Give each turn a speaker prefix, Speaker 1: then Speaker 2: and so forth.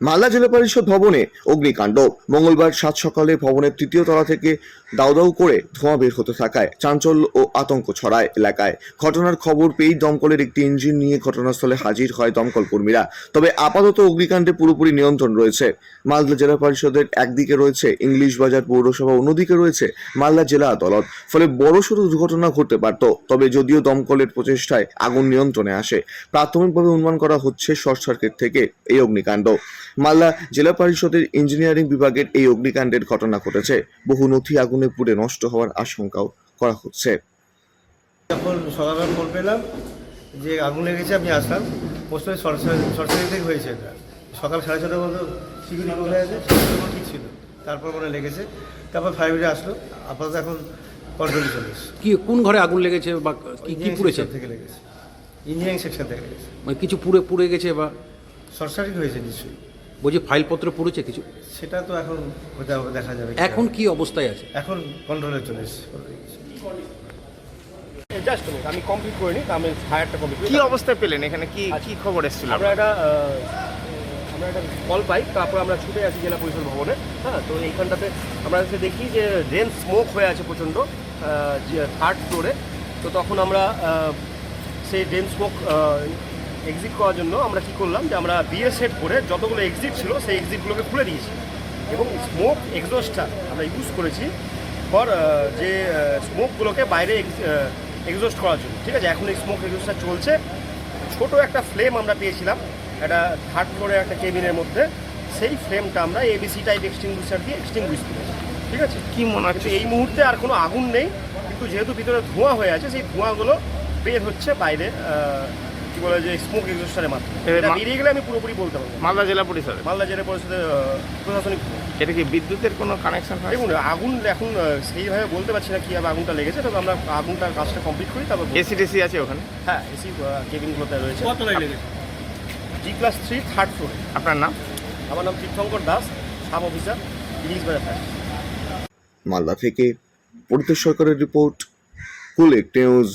Speaker 1: মালদা জেলা পরিষদ ভবনে অগ্নিকাণ্ড। মঙ্গলবার সাত সকালে ভবনের তৃতীয় তলা থেকে দাউ দাউ করে ধোঁয়া বের হতে থাকায় চাঞ্চল্য ও আতঙ্ক ছড়ায় এলাকায়। ঘটনার খবর পেয়েই দমকলের একটি ইঞ্জিন নিয়ে ঘটনাস্থলে হাজির হয় দমকল কর্মীরা। তবে আপাতত অগ্নিকাণ্ডে পুরোপুরি নিয়ন্ত্রণ রয়েছে। মালদা জেলা পরিষদের একদিকে রয়েছে ইংলিশ বাজার পৌরসভা, অন্যদিকে রয়েছে মালদা জেলা আদালত। ফলে বড়সড় দুর্ঘটনা ঘটতে পারত। তবে যদিও দমকলের প্রচেষ্টায় আগুন নিয়ন্ত্রণে আসে, প্রাথমিকভাবে অনুমান করা হচ্ছে শর্ট সার্কিট থেকে এই অগ্নিকাণ্ড। মালদা জেলা পরিষদের ইঞ্জিনিয়ারিং বিভাগের এই অগ্নিকাণ্ডের ঘটনা ঘটেছে। বহু নথি আগুনে পুড়ে নষ্ট হওয়ার আশঙ্কাও করা হচ্ছে।
Speaker 2: যখন সকালবেলা ফোন পেলাম যে আগুন লেগেছে আমি আসলাম। পোস্টে সরকারি থেকে হয়েছে এটা। সকাল সাড়ে ছটার মতো সিকিউরিটি কোথায় আছে ঠিক ছিল। তারপর মনে লেগেছে। তারপর ফায়ার ব্রিগেড আসলো। আপাতত এখন কন্ট্রোলে চলে এসছে।
Speaker 3: কি কোন ঘরে আগুন লেগেছে বা কি কি পুড়েছে?
Speaker 2: থেকে লেগেছে। ইঞ্জিনিয়ারিং সেকশন থেকে লেগেছে।
Speaker 3: মানে কিছু পুড়ে পুড়ে গেছে বা
Speaker 2: শর্ট হয়েছে নিশ্চয়ই।
Speaker 3: বলছি ফাইলপত্র পড়েছে কিছু?
Speaker 2: সেটা তো এখন দেখা যাবে
Speaker 3: এখন কি অবস্থায় আছে?
Speaker 2: এখন কন্ট্রোলে চলে এসেছে।
Speaker 4: জাস্ট আমি কমপ্লিট করে নিই আমি ফায়ারটা কমপ্লিট
Speaker 5: কি অবস্থায় পেলেন? এখানে কি কি খবর এসেছিল?
Speaker 4: আমরা একটা আমরা একটা কল পাই তারপর আমরা ছুটে আসি জেলা পরিষদ ভবনে হ্যাঁ? তো এইখানটাতে আমরা এসে দেখি যে ড্রেন স্মোক হয়ে আছে প্রচণ্ড থার্ড ফ্লোরে তো তখন আমরা সেই ড্রেন স্মোক এক্সিট করার জন্য আমরা কি করলাম যে আমরা বিএস সেট করে যতগুলো এক্সিট ছিল সেই এক্সিটগুলোকে খুলে দিয়েছি। এবং স্মোক এক্সস্টটা আমরা ইউজ করেছি ফর যে স্মোকগুলোকে বাইরে এক্সস্ট করার জন্য। ঠিক আছে? এখন এই স্মোক এক্সস্টটা চলছে। ছোট একটা ফ্লেম আমরা পেয়েছিলাম একটা থার্ড ফ্লোরে একটা কেবিনের মধ্যে। সেই ফ্লেমটা আমরা এবিসি টাইপ এক্সটিংগুইশার দিয়ে এক্সটিংগুইশ করেছি। ঠিক আছে?
Speaker 5: কি মনে হচ্ছে?
Speaker 4: এই মুহূর্তে আর কোনো আগুন নেই। কিন্তু যেহেতু ভিতরে ধোঁয়া হয়ে আছে সেই ধোঁয়াগুলো বের হচ্ছে বাইরে কি বলে যে স্মোক এক্সস্টারের মাধ্যমে। এটা বেরিয়ে গেলে আমি পুরোপুরি বলতে পারব।
Speaker 5: মালদা জেলা পরিষদে
Speaker 4: মালদা জেলা পরিষদের প্রশাসনিক
Speaker 5: এটা কি বিদ্যুতের কোনো কানেকশন হয়?
Speaker 4: দেখুন আগুন এখন সেইভাবে বলতে পারছি না কীভাবে আগুনটা লেগেছে তবে আমরা আগুনটার কাজটা কমপ্লিট করি তারপর
Speaker 5: এসি টেসি আছে ওখানে?
Speaker 4: হ্যাঁ এসি কেবিনগুলোতে রয়েছে। জি প্লাস থ্রি থার্ড ফ্লোরে
Speaker 5: আপনার নাম?
Speaker 4: আমার নাম তীর্থঙ্কর দাস সাব অফিসার ইলিশ বাজার
Speaker 1: মালদা থেকে পরিতোষ সরকারের রিপোর্ট কুলেক নিউজ